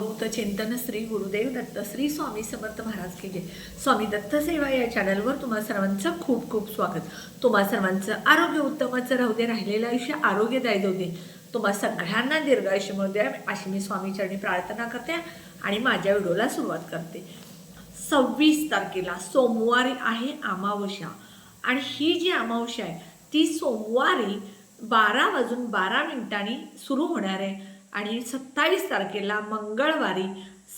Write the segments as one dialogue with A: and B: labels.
A: भक्त चिंतन श्री गुरुदेव दत्त श्री स्वामी समर्थ महाराज की जय. स्वामी दत्त सेवा या चॅनलवर तुम्हा सर्वांचं खूप खूप स्वागत. तुम्हा सर्वांचं आरोग्य उत्तमाचं राहू दे राहिलेलं आयुष्य आरोग्यदायी जाऊ दे. तुम्हा सगळ्यांना दीर्घायुष्य मिळू द्या अशी मी स्वामी चरणी प्रार्थना करते आणि माझ्या व्हिडिओला सुरुवात करते. सव्वीस तारखेला सोमवारी आहे अमावस्या आणि ही जी अमावस्या आहे ती सोमवारी बारा वाजून बारा मिनिटांनी सुरू होणार आहे. आणि सत्तावीस तारखेला मंगळवारी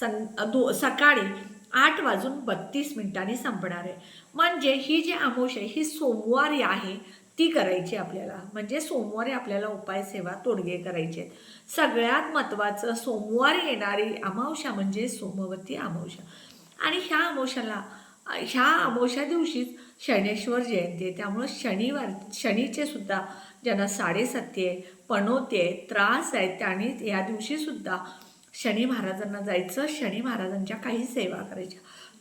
A: सं दो सकाळी आठ वाजून बत्तीस मिनिटांनी संपणार आहे. म्हणजे ही जी आमोश आहे ही सोमवारी आहे ती करायची आपल्याला. म्हणजे सोमवारी आपल्याला उपाय सेवा तोडगे करायचे आहेत. सगळ्यात महत्त्वाचं सोमवारी येणारी अमावशा म्हणजे सोमवती अमावशा आणि ह्या अमावशाला ह्या अमावशा दिवशीच शनेश्वर जयंती आहे. त्यामुळं शनिवार शनीचे सुद्धा ज्यांना साडेसत्य आहे पणोते आहे त्रास आहे आणि या दिवशीसुद्धा शनी महाराजांना जायचं. शनी महाराजांच्या काही सेवा करायच्या.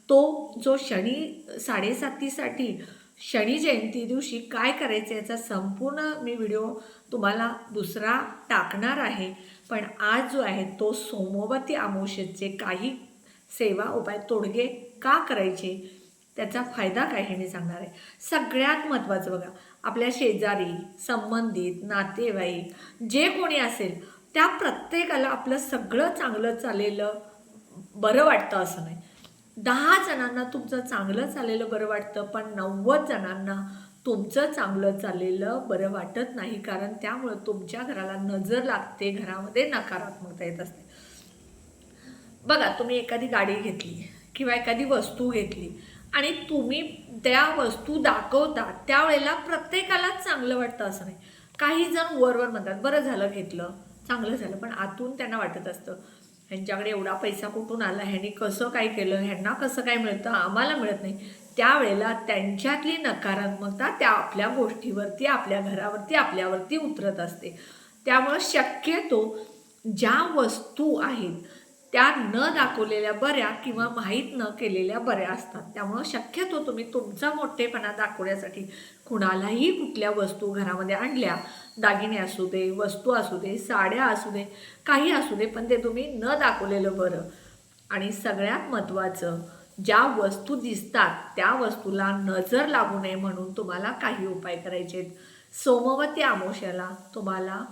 A: तो जो शनी साडेसातीसाठी शनी जयंती दिवशी काय करायचं याचा संपूर्ण मी व्हिडिओ तुम्हाला दुसरा टाकणार आहे. पण आज जो आहे तो सोमवती आमोशेचे काही सेवा उपाय तोडगे का करायचे? त्याचा फायदा काय हे मी सांगणार आहे. सगळ्यात महत्त्वाचं बघा. आपल्या शेजारी संबंधित नातेवाईक जे कोणी असेल त्या प्रत्येकाला आपलं सगळं चांगलं चाललेलं बरं वाटतं असं नाही. दहा जणांना तुमचं चांगलं चाललेलं बरं वाटतं पण नव्वद जणांना तुमचं चांगलं चाललेलं बरं वाटत नाही कारण त्यामुळं तुमच्या घराला नजर लागते घरामध्ये नकारात्मकता येत असते. बघा तुम्ही एखादी गाडी घेतली किंवा एखादी वस्तू घेतली आणि तुम्ही त्या वस्तू दाखवतात त्यावेळेला प्रत्येकालाच चांगलं वाटतं असं नाही. काही जण वरवर म्हणतात बरं झालं घेतलं चांगलं झालं. पण आतून त्यांना वाटत असतं ह्यांच्याकडे एवढा पैसा कुठून आला? ह्यांनी कसं काय केलं? ह्यांना कसं काय मिळतं? आम्हाला मिळत नाही. त्यावेळेला त्यांच्यातली नकारात्मकता त्या आपल्या गोष्टीवरती आपल्या घरावरती आपल्यावरती उतरत असते. त्यामुळं शक्यतो ज्या वस्तू आहेत त्या न दाखवलेल्या बऱ्या किंवा माहीत न केलेल्या बऱ्या असतात. त्यामुळं शक्यतो तुम्ही तुमचा मोठेपणा दाखवण्यासाठी कुणालाही कुठल्या वस्तू घरामध्ये आणल्या दागिने असू दे वस्तू असू दे साड्या असू दे काही असू दे पण ते तुम्ही न दाखवलेलं बरं. आणि सगळ्यात महत्त्वाचं ज्या वस्तू दिसतात त्या वस्तूला नजर लागू नये म्हणून तुम्हाला काही उपाय करायचे आहेत सोमवती अमावस्याला तुम्हाला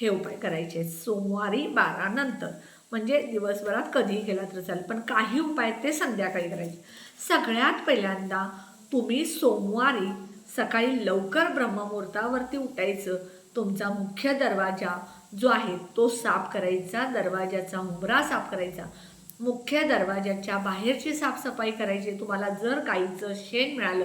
A: हे उपाय करायचे आहेत सोमवारी बारानंतर म्हणजे दिवसभरात कधीही केला तर चालेल. पण काही उपाय ते संध्याकाळी करायचे. सगळ्यात पहिल्यांदा तुम्ही सोमवारी सकाळी लवकर ब्रह्ममुहूर्तावरती उठायचं. तुमचा मुख्य दरवाजा जो आहे तो साफ करायचा. दरवाजाचा उंबरा साफ करायचा. मुख्य दरवाजाच्या बाहेरची साफसफाई करायची. तुम्हाला जर गाईचं शेण मिळालं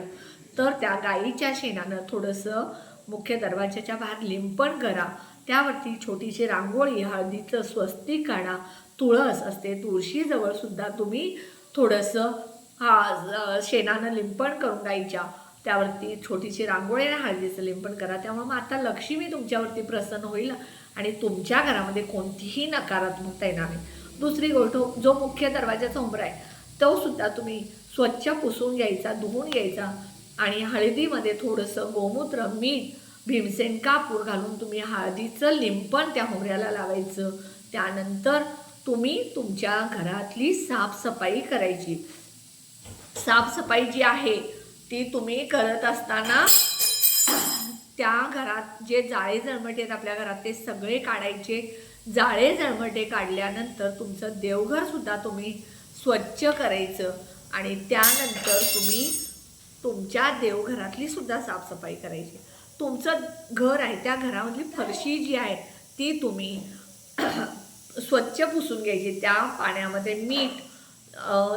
A: तर त्या गाईच्या शेणानं थोडंसं मुख्य दरवाजाच्या बाहेर लिंपण करा. त्यावरती छोटीशी रांगोळी हळदीचं स्वस्तिक काढा तुळस असते. तुळशीजवळ सुद्धा तुम्ही थोडंसं हा शेणानं लिंपण करून गायच्या त्यावरती छोटीशी रांगोळी आणि हळदीचं लिंपण करा. त्यामुळे माता लक्ष्मी तुमच्यावरती प्रसन्न होईल आणि तुमच्या घरामध्ये कोणतीही नकारात्मकता येणार नाही. दुसरी गोष्ट जो मुख्य दरवाजाचा उंबरा आहे तो सुद्धा तुम्ही स्वच्छ पुसून घ्यायचा धुवून घ्यायचा आणि हळदीमध्ये थोडंसं गोमूत्र मीठ भीमसेन कापूर घालून तुम्ही हळदीचं लिंपण त्या होऱ्याला लावायचं. त्यानंतर तुम्ही तुमच्या घरातली साफसफाई करायची. साफसफाई जी आहे ती तुम्ही करत असताना त्या घरात जे जाळे जळमटे आहेत आपल्या घरात ते सगळे काढायचे. जाळे जळमटे काढल्यानंतर तुमचं देवघरसुद्धा तुम्ही स्वच्छ करायचं आणि त्यानंतर तुम्ही तुमच्या देवघरातली सुद्धा साफसफाई करायची. तुमचं घर आहे त्या घरामधली फरशी जी आहे ती तुम्ही स्वच्छ पुसून घ्यायची. त्या पाण्यामध्ये मीठ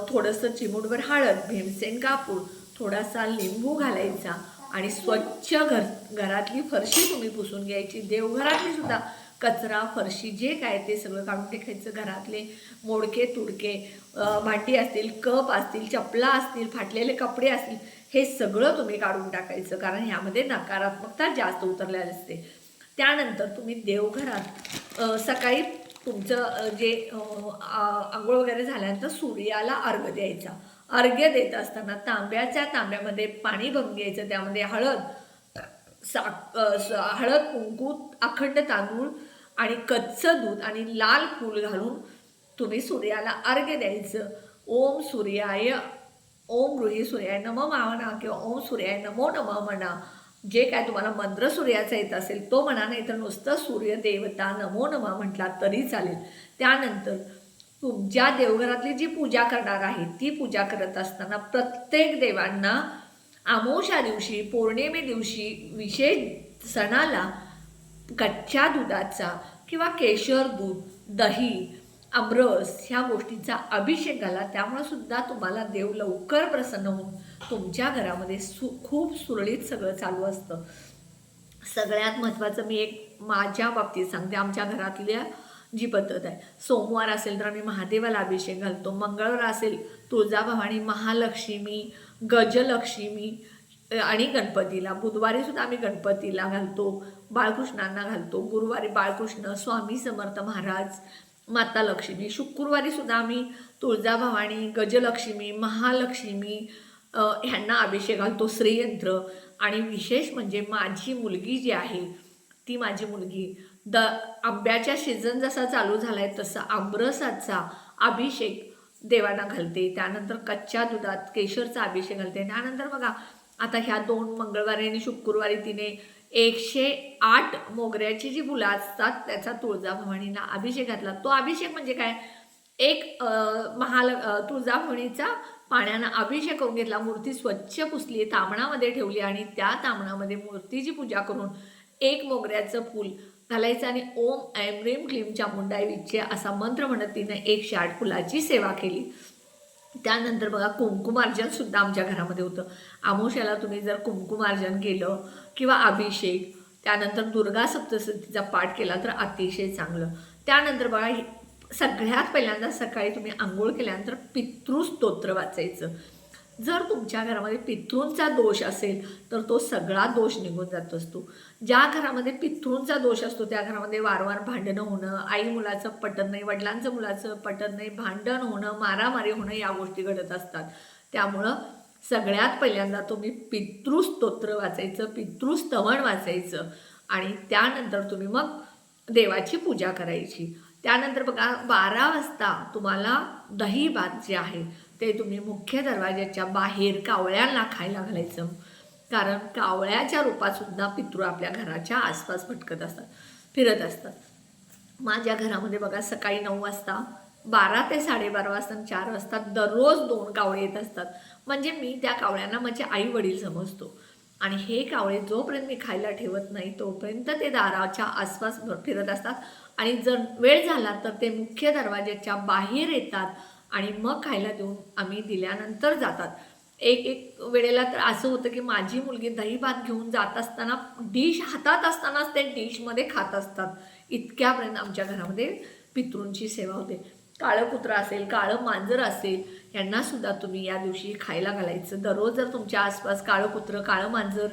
A: थोडंसं चिमूटभर हळद भीमसेन कापूर थोडासा लिंबू घालायचा आणि स्वच्छ घर घरातली फरशी तुम्ही पुसून घ्यायची. देवघरातली सुद्धा कचरा फरशी जे काय ते सगळं काढून टाकायचं. घरातले मोडके तुडके भांडी असतील कप असतील चपला असतील फाटलेले कपडे असतील हे सगळं तुम्ही काढून टाकायचं कारण ह्यामध्ये नकारात्मकता जास्त उतरलेली असते. त्यानंतर तुम्ही देवघरात सकाळी तुमचं जे आंघोळ वगैरे झाल्यानंतर सूर्याला अर्घ द्यायचा. अर्घ्य देत असताना तांब्याच्या तांब्यामध्ये पाणी भरून घ्यायचं त्यामध्ये हळद साक हळद कुंकू अखंड तांदूळ आणि कच्चं दूध आणि लाल फूल घालून तुम्ही सूर्याला अर्घ्य द्यायचं. ओम सूर्याय ओम गृही सूर्याय नम म्हणा किंवा ओम सूर्याय नमो नम म्हणा. जे काय तुम्हाला मंत्र सूर्याचा येत असेल तो म्हणा नाही तर नुसतं सूर्यदेवता नमो नमा म्हटला तरी चालेल. त्यानंतर तुमच्या देवघरातली जी पूजा करणार आहे ती पूजा करत असताना प्रत्येक देवांना आमोशा दिवशी पौर्णिमे दिवशी विशेष सणाला कच्च्या दुधाचा किंवा केशर दूध दही आमरस ह्या गोष्टींचा अभिषेक घाला. त्यामुळे सुद्धा तुम्हाला देव लवकर प्रसन्न होऊन तुमच्या घरामध्ये सु खूप सुरळीत सगळं चालू असतं. सगळ्यात महत्त्वाचं मी एक माझ्या बाबतीत सांगते. आमच्या घरातल्या जी पद्धत आहे सोमवार असेल तर आम्ही महादेवाला अभिषेक घालतो. मंगळवार असेल तुळजाभवानी महालक्ष्मी गजलक्ष्मी आणि गणपतीला. बुधवारी सुद्धा आम्ही गणपतीला घालतो बाळकृष्णांना घालतो. गुरुवारी बाळकृष्ण स्वामी समर्थ महाराज माता लक्ष्मी शुक्रवारी सुद्धा आम्ही तुळजाभवानी गजलक्ष्मी महालक्ष्मी ह्यांना अभिषेक घालतो श्रीयंत्र. आणि विशेष म्हणजे माझी मुलगी जी आहे ती माझी मुलगी द आंब्याच्या सीझन जसा चालू झाला आहे तसा आंबरसाचा अभिषेक देवांना घालते. त्यानंतर कच्च्या दुधात केशरचा अभिषेक घालते. त्यानंतर बघा आता ह्या दोन मंगळवारी आणि शुक्रवारी तिने एकशे आठ मोगऱ्याची जी फुलं असतात त्याचा तुळजाभवानीला अभिषेक घातला. तो अभिषेक म्हणजे काय? एक महाल तुळजाभवानीचा पाण्यानं अभिषेक करून घेतला. मूर्ती स्वच्छ पुसली तांबणामध्ये ठेवली आणि त्या तामणामध्ये मूर्तीची पूजा करून एक मोगऱ्याचं फूल घालायचं आणि ओम ऐम ह्रीम क्लीम चामुंडाय विजय असा मंत्र म्हणत तिनं एकशे आठ फुलाची सेवा केली. त्यानंतर बघा कुंकुमार्जन सुद्धा आमच्या घरामध्ये होतं. आमोशाला तुम्ही जर कुंकुमार्जन केलं किंवा अभिषेक त्यानंतर दुर्गा सप्तशतीचा पाठ केला तर अतिशय चांगलं. त्यानंतर बघा सगळ्यात पहिल्यांदा सकाळी तुम्ही आंघोळ केल्यानंतर पितृस्तोत्र वाचायचं. जर तुमच्या घरामध्ये पितृंचा दोष असेल तर तो सगळा दोष निघून जात असतो. ज्या घरामध्ये पितृंचा दोष असतो त्या घरामध्ये वारंवार भांडणं होणं आई मुलाचं पटत नाही वडिलांचं मुलाचं पटत नाही भांडण होणं मारामारी होणं या गोष्टी घडत असतात. त्यामुळं सगळ्यात पहिल्यांदा तुम्ही पितृस्तोत्र वाचायचं पितृस्तवण वाचायचं आणि त्यानंतर तुम्ही मग देवाची पूजा करायची. त्यानंतर बघा बारा वाजता तुम्हाला दही भात जे आहे ते तुम्ही मुख्य दरवाज्याच्या बाहेर कावळ्यांना खायला घालायचं. कारण कावळ्याच्या रूपात सुद्धा पितृ आपल्या घराच्या आसपास भटकत असतात फिरत असतात. माझ्या घरामध्ये बघा सकाळी नऊ वाजता बारा ते साडेबारा वाजता आणि चार वाजता दररोज दोन कावळे येत असतात. म्हणजे मी त्या कावळ्यांना माझे आई वडील समजतो. आणि हे कावळे जोपर्यंत मी खायला ठेवत नाही तोपर्यंत ते दाराच्या आसपास फिरत असतात. आणि जर वेळ झाला तर ते मुख्य दरवाज्याच्या बाहेर येतात आणि मग खायला देऊन आम्ही दिल्यानंतर जातात. एक एक वेळेला तर असं होतं की माझी मुलगी दही भात घेऊन जात असताना डिश हातात असतानाच ते डिशमध्ये खात असतात. इतक्यापर्यंत आमच्या घरामध्ये पितृंची सेवा होते. काळं कुत्रं असेल काळं मांजर असेल यांना सुद्धा तुम्ही या दिवशी खायला घालायचं. दररोज जर तुमच्या आसपास काळं कुत्रं काळं मांजर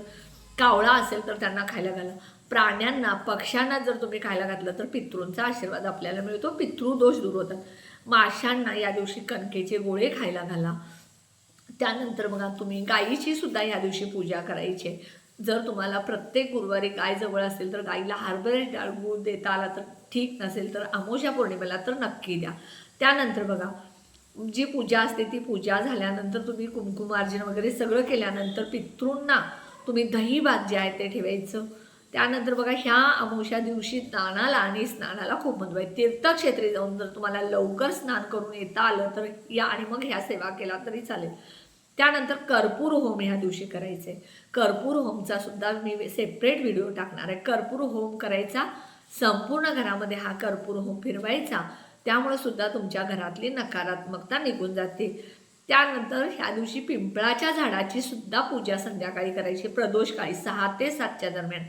A: कावळा असेल तर त्यांना खायला घाला. प्राण्यांना पक्ष्यांना जर तुम्ही खायला घातलं तर पितृंचा आशीर्वाद आपल्याला मिळतो. पितृदोष दूर होतात. माशांना या दिवशी कणकेचे गोळे खायला घाला. त्यानंतर बघा तुम्ही गायीची सुद्धा या दिवशी पूजा करायची. आहे. जर तुम्हाला प्रत्येक गुरुवारी गाय जवळ असेल तर गाईला हरभरे डाळ गूळ देता आला तर ठीक नसेल तर अमोशा पौर्णिमेला तर नक्की द्या. त्यानंतर बघा जी पूजा असते ती पूजा झाल्यानंतर तुम्ही कुमकुमार्जन वगैरे सगळं केल्यानंतर पितृंना तुम्ही दही भात जे आहे ते ठेवायचं. त्यानंतर बघा ह्या अमावश्या दिवशी स्नानाला आणि स्नानाला खूप महत्त्व आहे. तीर्थक्षेत्री जाऊन जर तुम्हाला लवकर स्नान करून येता आलं तर या आणि मग ह्या सेवा केला तरी चालेल. त्यानंतर कर्पूर होम ह्या दिवशी करायचे. कर्पूर होमचा सुद्धा मी सेपरेट व्हिडिओ टाकणार आहे. कर्पूर होम करायचा संपूर्ण घरामध्ये हा कर्पूर होम फिरवायचा. त्यामुळे सुद्धा तुमच्या घरातली नकारात्मकता निघून जाते. त्यानंतर ह्या दिवशी पिंपळाच्या झाडाची सुद्धा पूजा संध्याकाळी करायची. प्रदोषकाळी सहा ते सातच्या दरम्यान.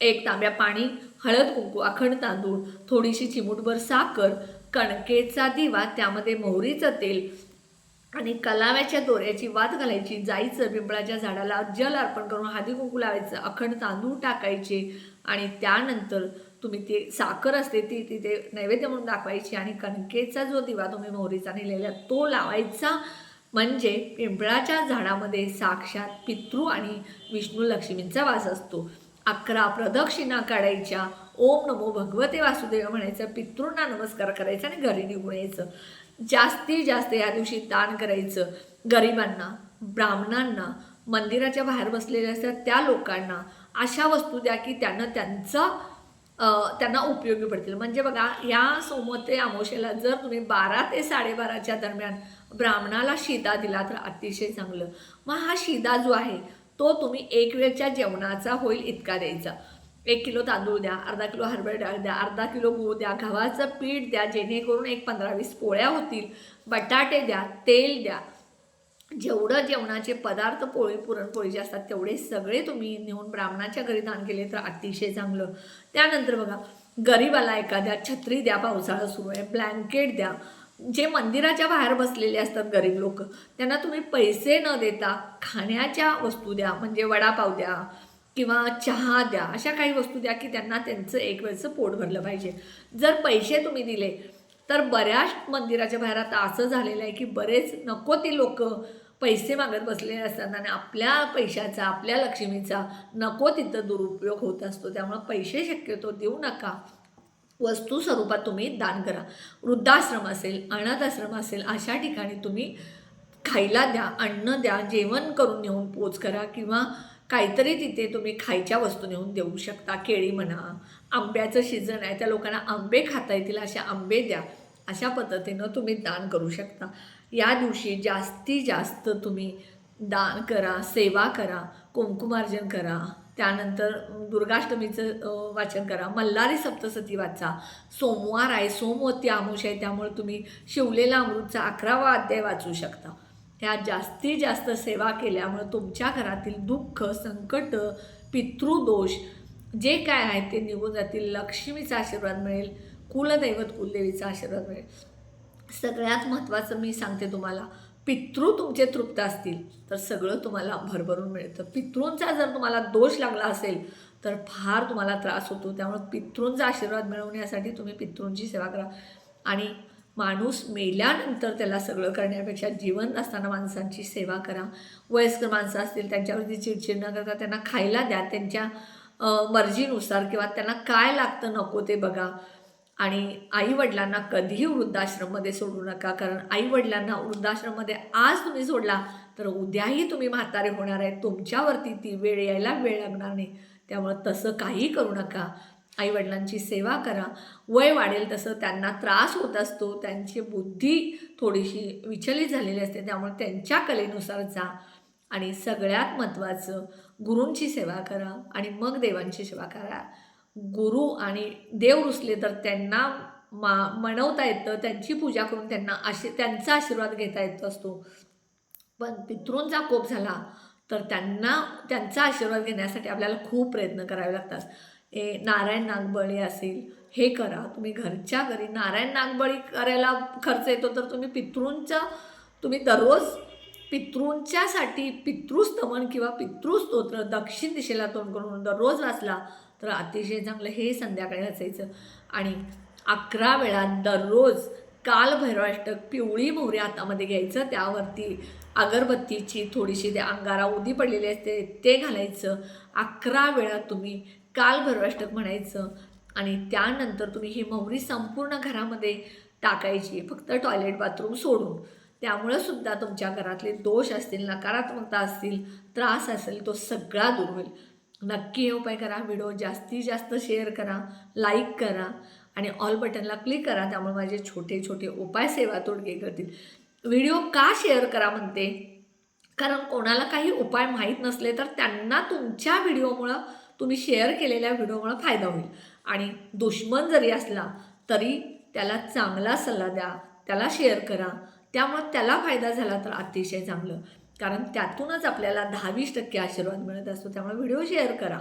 A: एक तांब्या पाणी हळद कुंकू अखंड तांदूळ थोडीशी चिमूटभर साखर कणकेचा दिवा त्यामध्ये मोहरीचं तेल आणि कलाव्याच्या दोऱ्याची वात घालायची. जायचं पिंपळाच्या झाडाला जल अर्पण करून हळदी कुंकू लावायचं. अखंड तांदूळ टाकायचे आणि त्यानंतर तुम्ही ते साखर असते ती तिथे नैवेद्य म्हणून दाखवायची आणि कणकेचा जो दिवा तुम्ही मोहरीचा नेलेला तो लावायचा. म्हणजे पिंपळाच्या झाडामध्ये साक्षात पितृ आणि विष्णू लक्ष्मींचा वास असतो. अकरा प्रदक्षिणा काढायच्या. ओम नमो भगवते वासुदेव म्हणायचं पितृंना नमस्कार करायचा आणि घरी निघून यायचं. जास्तीत जास्त या दिवशी दान करायचं. गरिबांना ब्राह्मणांना मंदिराच्या बाहेर बसलेल्या असतात त्या लोकांना अशा वस्तू द्या की त्यांना त्यांचा त्यांना उपयोगी पडतील. म्हणजे बघा या सोमते अमोशेला जर तुम्ही बारा ते साडेबाराच्या दरम्यान ब्राह्मणाला शिदा दिला तर अतिशय चांगलं. मग हा शिदा जो आहे तो तुम्ही एक वेळच्या जेवणाचा होईल इतका द्यायचा. एक किलो तांदूळ द्या अर्धा किलो हरभरा डाळ द्या अर्धा किलो गूळ द्या गव्हाचं पीठ द्या जेणेकरून एक पंधरा वीस पोळ्या होतील. बटाटे द्या तेल द्या. जेवढं जेवणाचे पदार्थ पोळी पुरणपोळीचे असतात तेवढे सगळे तुम्ही नेऊन ब्राह्मणाच्या घरी दान केले तर अतिशय चांगलं. त्यानंतर बघा गरीबाला एखाद्या छत्री द्या पावसाळा सुरू आहे ब्लँकेट द्या. जे मंदिराच्या बाहेर बसलेले असतात गरीब लोक त्यांना तुम्ही पैसे न देता खाण्याच्या वस्तू द्या म्हणजे वडापाव द्या किंवा चहा द्या अशा काही वस्तू द्या की त्यांना त्यांचं एक वेळचं पोट भरलं पाहिजे. जर पैसे तुम्ही दिले तर बऱ्याच मंदिराच्या बाहेर आता असं झालेलं आहे की बरेच नको ते लोक पैसे मागत बसलेले असतात आणि आपल्या पैशाचा आपल्या लक्ष्मीचा नको तिथं दुरुपयोग होत असतो. त्यामुळं पैसे शक्यतो देऊ नका. वस्तू स्वरूपात तुम्ही दान करा. वृद्धाश्रम असेल अनाथाश्रम असेल अशा ठिकाणी तुम्ही खायला द्या अन्न द्या जेवण करून नेऊन पोच करा किंवा काहीतरी तिथे तुम्ही खायच्या वस्तू नेऊन देऊ शकता. केळी म्हणा आंब्याचं सीझन आहे त्या लोकांना आंबे खाता येतील अशा आंबे द्या. अशा पद्धतीनं तुम्ही दान करू शकता. या दिवशी जास्तीत जास्त तुम्ही दान करा सेवा करा कुंकुमार्जन करा. त्यानंतर दुर्गाष्टमीचं वाचन करा. मल्हारी सप्तसती वाचा. सोमवार आहे सोमवती आमुष आहे त्यामुळे तुम्ही शिवलेला अमृतचा अकरावा अध्याय वाचू शकता. ह्या जास्तीत जास्त सेवा केल्यामुळे तुमच्या घरातील दुःख संकट पितृदोष जे काय आहे ते निघून जातील. लक्ष्मीचा आशीर्वाद मिळेल कुलदैवत कुलदेवीचा आशीर्वाद मिळेल. सगळ्यात महत्त्वाचं मी सांगते तुम्हाला पितृ तुमचे तृप्त असतील तर सगळं तुम्हाला भरभरून मिळतं. पितृंचा जर तुम्हाला दोष लागला असेल तर फार तुम्हाला त्रास होतो. त्यामुळे पितृंचा आशीर्वाद मिळवण्यासाठी तुम्ही पितृंची सेवा करा. आणि माणूस मेल्यानंतर त्याला सगळं करण्यापेक्षा जिवंत असताना माणसांची सेवा करा. वयस्कर माणसं असतील त्यांच्यावरती चिडचिड न करता त्यांना खायला द्या. त्यांच्या मर्जीनुसार किंवा त्यांना काय लागतं नको ते बघा. आणि आईवडिलांना कधीही वृद्धाश्रममध्ये सोडू नका कारण आईवडिलांना वृद्धाश्रममध्ये आज तुम्ही सोडला तर उद्याही तुम्ही म्हातारे होणार आहे. तुमच्यावरती ती वेळ यायला वेळ लागणार नाही. त्यामुळं तसं काही करू नका. आईवडिलांची सेवा करा. वय वाढेल तसं त्यांना त्रास होत असतो. त्यांची बुद्धी थोडीशी विचलित झालेली असते. त्यामुळे त्यांच्या कलेनुसार जा आणि सगळ्यात महत्त्वाचं गुरूंची सेवा करा आणि मग देवांची सेवा करा. गुरु आणि देव रुसले तर त्यांना मा मनवता येतं त्यांची पूजा करून त्यांना आशी त्यांचा आशीर्वाद घेता येत असतो. पण पितृंचा कोप झाला तर त्यांना त्यांचा आशीर्वाद घेण्यासाठी आपल्याला खूप प्रयत्न करावे लागतात. ए नारायण नागबळी असेल हे करा. तुम्ही घरच्या घरी नारायण नागबळी करायला खर्च येतो तर तुम्ही पितृंचा तुम्ही दररोज पितृंच्यासाठी पितृस्तमन किंवा पितृस्तोत्र दक्षिण दिशेला तोंड करून दररोज वाचला. तर अतिशय चांगलं हे संध्याकाळी असायचं. आणि अकरा वेळा दररोज काल भैरवाष्टक पिवळी मोहरी हातामध्ये घ्यायचं. त्यावरती अगरबत्तीची थोडीशी ते अंगारा उदी पडलेली असते ते घालायचं. अकरा वेळा तुम्ही काल भैरवाष्टक म्हणायचं. आणि त्यानंतर तुम्ही ही मोहरी संपूर्ण घरामध्ये टाकायची. फक्त टॉयलेट बाथरूम सोडून. त्यामुळं सुद्धा तुमच्या घरातले दोष असतील नकारात्मकता असतील त्रास असेल तो सगळा दूर होईल. नक्की हे उपाय करा व्हिडिओ जास्तीत जास्त शेअर करा लाईक करा आणि ऑल बटनला क्लिक करा त्यामुळे माझे छोटे छोटे उपाय सेवा तोडगे करतील. व्हिडिओ का शेअर करा म्हणते? कारण कोणाला काही उपाय माहीत नसले तर त्यांना तुमच्या व्हिडिओमुळं तुम्ही शेअर केलेल्या व्हिडिओमुळं फायदा होईल. आणि दुश्मन जरी असला तरी त्याला चांगला सल्ला द्या त्याला शेअर करा. त्यामुळं त्याला फायदा झाला तर अतिशय चांगलं. कारण त्यातूनच आपल्याला दहावीस टक्के आशीर्वाद मिळत असतो. त्यामुळे व्हिडिओ शेअर करा.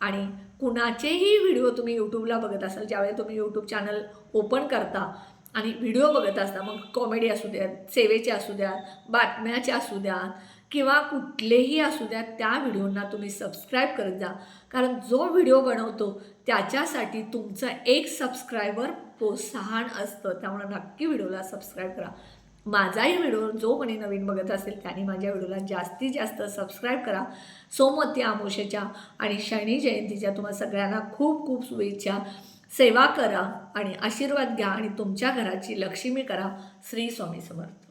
A: आणि कुणाचेही व्हिडिओ तुम्ही यूट्यूबला बघत असाल ज्यावेळी तुम्ही यूट्यूब चॅनल ओपन करता आणि व्हिडिओ बघत असता मग कॉमेडी असू द्यात सेवेचे असू द्यात बातम्याचे असू द्यात किंवा कुठलेही असू द्यात त्या व्हिडिओंना तुम्ही सबस्क्राईब करत जा. कारण जो व्हिडिओ बनवतो त्याच्यासाठी तुमचं एक सबस्क्रायबर प्रोत्साहन असतं. त्यामुळे नक्की व्हिडिओला सबस्क्राईब करा. माझाही व्हिडिओ जो कोणी नवीन बघत असेल त्याने माझ्या व्हिडिओला जास्तीत जास्त सबस्क्राईब करा. सोमवती आमोशेच्या आणि शनी जयंतीच्या तुम्हाला सगळ्यांना खूप खूप शुभेच्छा. सेवा करा आणि आशीर्वाद घ्या आणि तुमच्या घराची लक्ष्मी करा. श्री स्वामी समर्थ.